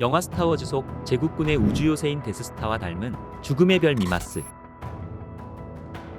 영화 스타워즈 속 제국군의 우주요새인 데스스타와 닮은 죽음의 별 미마스.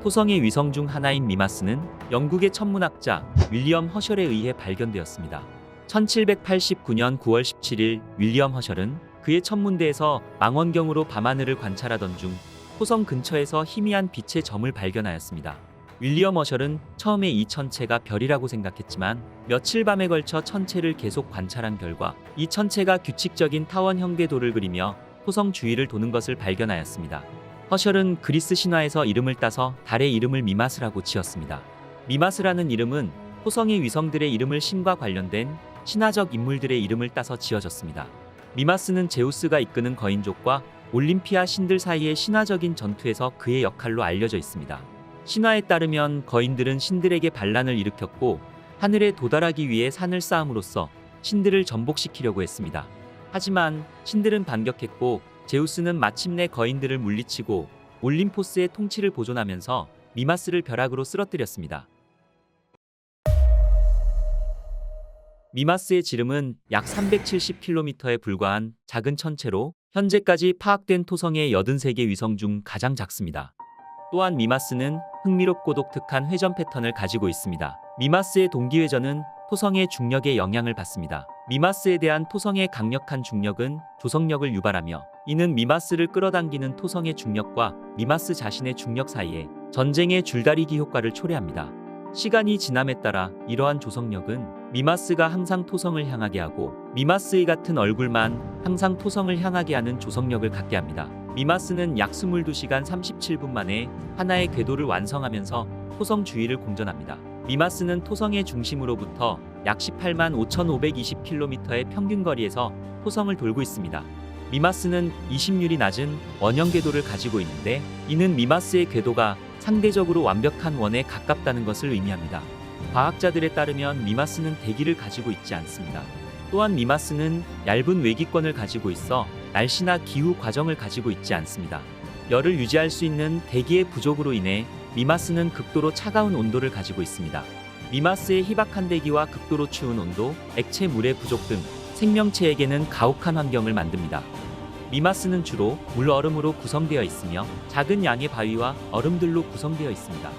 토성의 위성 중 하나인 미마스는 영국의 천문학자 윌리엄 허셜에 의해 발견되었습니다. 1789년 9월 17일 윌리엄 허셜은 그의 천문대에서 망원경으로 밤하늘을 관찰하던 중 토성 근처에서 희미한 빛의 점을 발견하였습니다. 윌리엄 허셜은 처음에 이 천체가 별이라고 생각했지만 며칠 밤에 걸쳐 천체를 계속 관찰한 결과 이 천체가 규칙적인 타원 형 궤도를 그리며 토성 주위를 도는 것을 발견하였습니다. 허셜은 그리스 신화에서 이름을 따서 달의 이름을 미마스라고 지었습니다. 미마스라는 이름은 토성의 위성들의 이름을 신과 관련된 신화적 인물들의 이름을 따서 지어졌습니다. 미마스는 제우스가 이끄는 거인족과 올림피아 신들 사이의 신화적인 전투에서 그의 역할로 알려져 있습니다. 신화에 따르면 거인들은 신들에게 반란을 일으켰고 하늘에 도달하기 위해 산을 쌓음으로써 신들을 전복시키려고 했습니다. 하지만 신들은 반격했고 제우스는 마침내 거인들을 물리치고 올림포스의 통치를 보존하면서 미마스를 벼락으로 쓰러뜨렸습니다. 미마스의 지름은 약 370km에 불과한 작은 천체로 현재까지 파악된 토성의 83개 위성 중 가장 작습니다. 또한 미마스는 흥미롭고 독특한 회전 패턴을 가지고 있습니다. 미마스의 동기회전은 토성의 중력에 영향을 받습니다. 미마스에 대한 토성의 강력한 중력은 조성력을 유발하며 이는 미마스를 끌어당기는 토성의 중력과 미마스 자신의 중력 사이에 전쟁의 줄다리기 효과를 초래합니다. 시간이 지남에 따라 이러한 조성력은 미마스가 항상 토성을 향하게 하고 미마스의 같은 얼굴만 항상 토성을 향하게 하는 조성력을 갖게 합니다. 미마스는 약 22시간 37분 만에 하나의 궤도를 완성하면서 토성 주위를 공전합니다. 미마스는 토성의 중심으로부터 약 18만 5,520km의 평균 거리에서 토성을 돌고 있습니다. 미마스는 이심률이 낮은 원형 궤도를 가지고 있는데 이는 미마스의 궤도가 상대적으로 완벽한 원에 가깝다는 것을 의미합니다. 과학자들에 따르면 미마스는 대기를 가지고 있지 않습니다. 또한 미마스는 얇은 외기권을 가지고 있어 날씨나 기후 과정을 가지고 있지 않습니다. 열을 유지할 수 있는 대기의 부족으로 인해 미마스는 극도로 차가운 온도를 가지고 있습니다. 미마스의 희박한 대기와 극도로 추운 온도, 액체 물의 부족 등 생명체에게는 가혹한 환경을 만듭니다. 미마스는 주로 물 얼음으로 구성되어 있으며 작은 양의 바위와 얼음들로 구성되어 있습니다.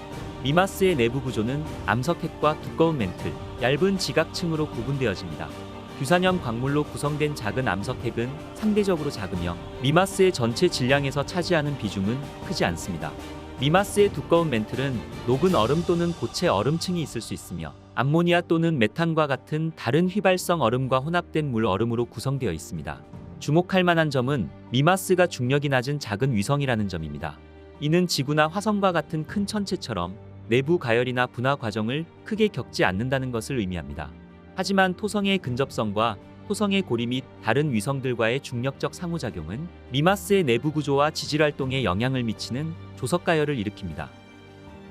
미마스의 내부 구조는 암석핵과 두꺼운 멘틀, 얇은 지각층으로 구분되어집니다. 규산염 광물로 구성된 작은 암석핵은 상대적으로 작으며 미마스의 전체 질량에서 차지하는 비중은 크지 않습니다. 미마스의 두꺼운 멘틀은 녹은 얼음 또는 고체 얼음층이 있을 수 있으며 암모니아 또는 메탄과 같은 다른 휘발성 얼음과 혼합된 물 얼음으로 구성되어 있습니다. 주목할 만한 점은 미마스가 중력이 낮은 작은 위성이라는 점입니다. 이는 지구나 화성과 같은 큰 천체처럼 내부 가열이나 분화 과정을 크게 겪지 않는다는 것을 의미합니다. 하지만 토성의 근접성과 토성의 고리 및 다른 위성들과의 중력적 상호작용은 미마스의 내부 구조와 지질 활동에 영향을 미치는 조석 가열을 일으킵니다.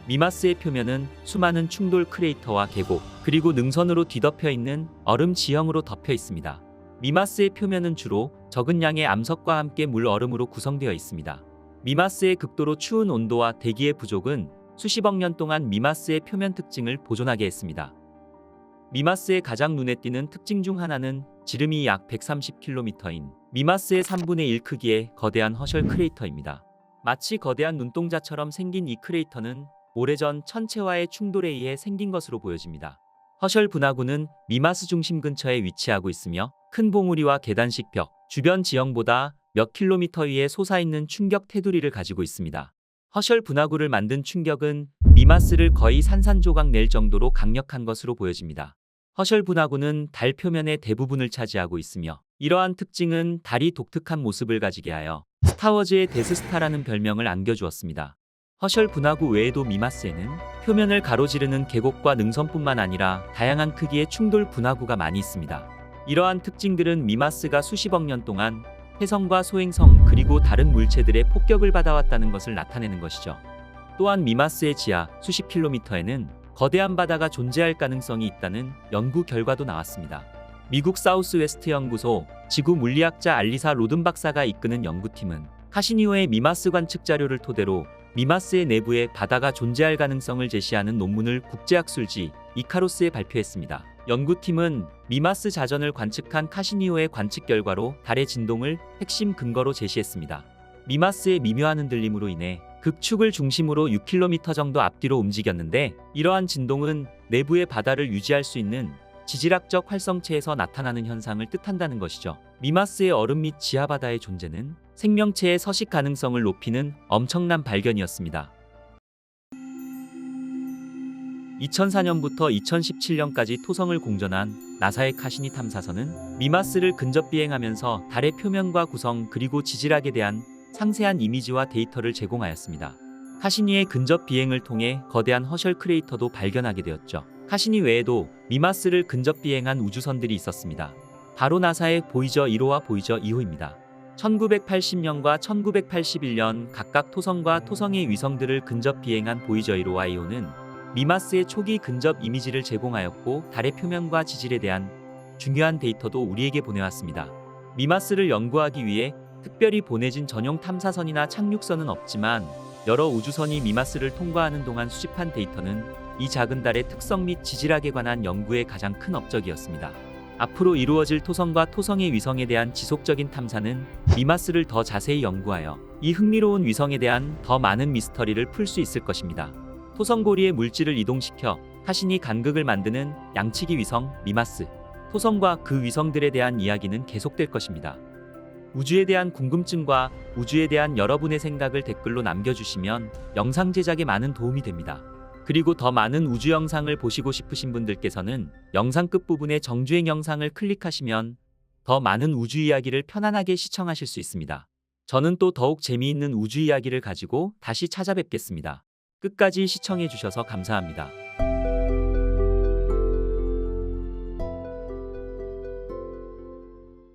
미마스의 표면은 수많은 충돌 크레이터와 계곡, 그리고 능선으로 뒤덮여 있는 얼음 지형으로 덮여 있습니다. 미마스의 표면은 주로 적은 양의 암석과 함께 물 얼음으로 구성되어 있습니다. 미마스의 극도로 추운 온도와 대기의 부족은 수십억 년 동안 미마스의 표면 특징을 보존하게 했습니다. 미마스의 가장 눈에 띄는 특징 중 하나는 지름이 약 130km인 미마스의 3분의 1 크기의 거대한 허셜 크레이터입니다. 마치 거대한 눈동자처럼 생긴 이 크레이터는 오래전 천체와의 충돌에 의해 생긴 것으로 보여집니다. 허셜 분화구는 미마스 중심 근처에 위치하고 있으며 큰 봉우리와 계단식 벽, 주변 지형보다 몇 킬로미터 위에 솟아있는 충격 테두리를 가지고 있습니다. 허셜 분화구를 만든 충격은 미마스를 거의 산산조각 낼 정도로 강력한 것으로 보여집니다. 허셜 분화구는 달 표면의 대부분을 차지하고 있으며 이러한 특징은 달이 독특한 모습을 가지게 하여 스타워즈의 데스스타라는 별명을 안겨주었습니다. 허셜 분화구 외에도 미마스에는 표면을 가로지르는 계곡과 능선뿐만 아니라 다양한 크기의 충돌 분화구가 많이 있습니다. 이러한 특징들은 미마스가 수십억 년 동안 해성과 소행성 그리고 다른 물체들의 폭격을 받아왔다는 것을 나타내는 것이죠. 또한 미마스의 지하 수십 킬로미터에는 거대한 바다가 존재할 가능성이 있다는 연구 결과도 나왔습니다. 미국 사우스웨스트 연구소 지구 물리학자 알리사 로든 박사가 이끄는 연구팀은 카시니오의 미마스 관측 자료를 토대로 미마스의 내부에 바다가 존재할 가능성을 제시하는 논문을 국제학술지 이카로스에 발표했습니다. 연구팀은 미마스 자전을 관측한 카시니오의 관측 결과로 달의 진동을 핵심 근거로 제시했습니다. 미마스의 미묘한 흔들림으로 인해 극축을 중심으로 6km 정도 앞뒤로 움직였는데 이러한 진동은 내부의 바다를 유지할 수 있는 지질학적 활성체에서 나타나는 현상을 뜻한다는 것이죠. 미마스의 얼음 및 지하 바다의 존재는 생명체의 서식 가능성을 높이는 엄청난 발견이었습니다. 2004년부터 2017년까지 토성을 공전한 나사의 카시니 탐사선은 미마스를 근접 비행하면서 달의 표면과 구성 그리고 지질학에 대한 상세한 이미지와 데이터를 제공하였습니다. 카시니의 근접 비행을 통해 거대한 허셜 크레이터도 발견하게 되었죠. 카시니 외에도 미마스를 근접 비행한 우주선들이 있었습니다. 바로 나사의 보이저 1호와 보이저 2호입니다. 1980년과 1981년 각각 토성과 토성의 위성들을 근접 비행한 보이저 1호와 2호는 미마스의 초기 근접 이미지를 제공하였고 달의 표면과 지질에 대한 중요한 데이터도 우리에게 보내왔습니다. 미마스를 연구하기 위해 특별히 보내진 전용 탐사선이나 착륙선은 없지만 여러 우주선이 미마스를 통과하는 동안 수집한 데이터는 이 작은 달의 특성 및 지질학에 관한 연구의 가장 큰 업적이었습니다. 앞으로 이루어질 토성과 토성의 위성에 대한 지속적인 탐사는 미마스를 더 자세히 연구하여 이 흥미로운 위성에 대한 더 많은 미스터리를 풀 수 있을 것입니다. 토성고리의 물질을 이동시켜 카신이 간극을 만드는 양치기 위성 미마스. 토성과 그 위성들에 대한 이야기는 계속될 것입니다. 우주에 대한 궁금증과 우주에 대한 여러분의 생각을 댓글로 남겨주시면 영상 제작에 많은 도움이 됩니다. 그리고 더 많은 우주 영상을 보시고 싶으신 분들께서는 영상 끝부분에 정주행 영상을 클릭하시면 더 많은 우주 이야기를 편안하게 시청하실 수 있습니다. 저는 또 더욱 재미있는 우주 이야기를 가지고 다시 찾아뵙겠습니다. 끝까지 시청해 주셔서 감사합니다.